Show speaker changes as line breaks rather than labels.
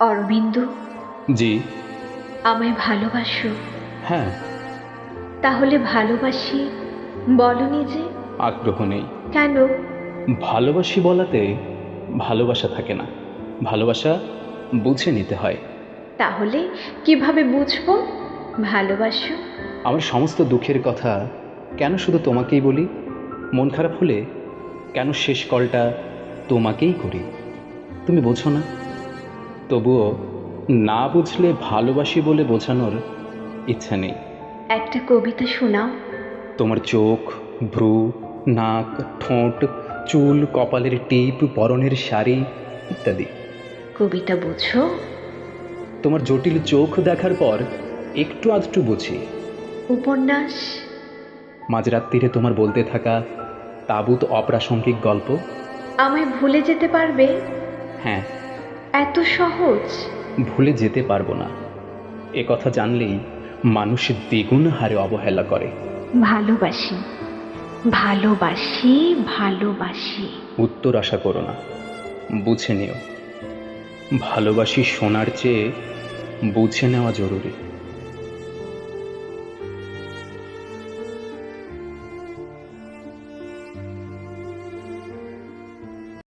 অরবিন্দ
জি।
আমায় ভালোবাসো।
হ্যাঁ।
তাহলে ভালোবাসি বলনি যে।
আগ্রহ নেই।
কেন?
ভালোবাসি বলাতে ভালোবাসা থাকে না। ভালোবাসা বুঝে নিতে হয়।
তাহলে কীভাবে বুঝব? ভালোবাসো।
আমার সমস্ত দুঃখের কথা কেন শুধু তোমাকেই বলি? মন খারাপ হলে কেন শেষ কলটা তোমাকেই করি? তুমি বোঝো না। তবুও না বুঝলে ভালোবাসি বলে বোঝানোর ইচ্ছা নেই।
একটা কবিতা শোনাও।
তোমার চোখ ভ্রু নাক ঠোঁট চুল কপালের টিপ পরনের শাড়ি ইত্যাদি।
কবিতা বুঝো।
তোমার জটিল চোখ দেখার পর একটু আধটু বুঝি।
উপন্যাস।
মাঝরাত্রিরে তোমার বলতে থাকা তাবুত অপ্রাসঙ্গিক গল্প।
আমায় ভুলে যেতে পারবে?
হ্যাঁ
এত সহজ?
ভুলে যেতে পারব না। এ কথা জানলেই মানুষ দ্বিগুণ হারে অবহেলা করে।
ভালোবাসি। ভালোবাসি ভালোবাসি।
উত্তর আশা করো না। বুঝে নিও। ভালোবাসি শোনার চেয়ে বুঝে নেওয়া জরুরি।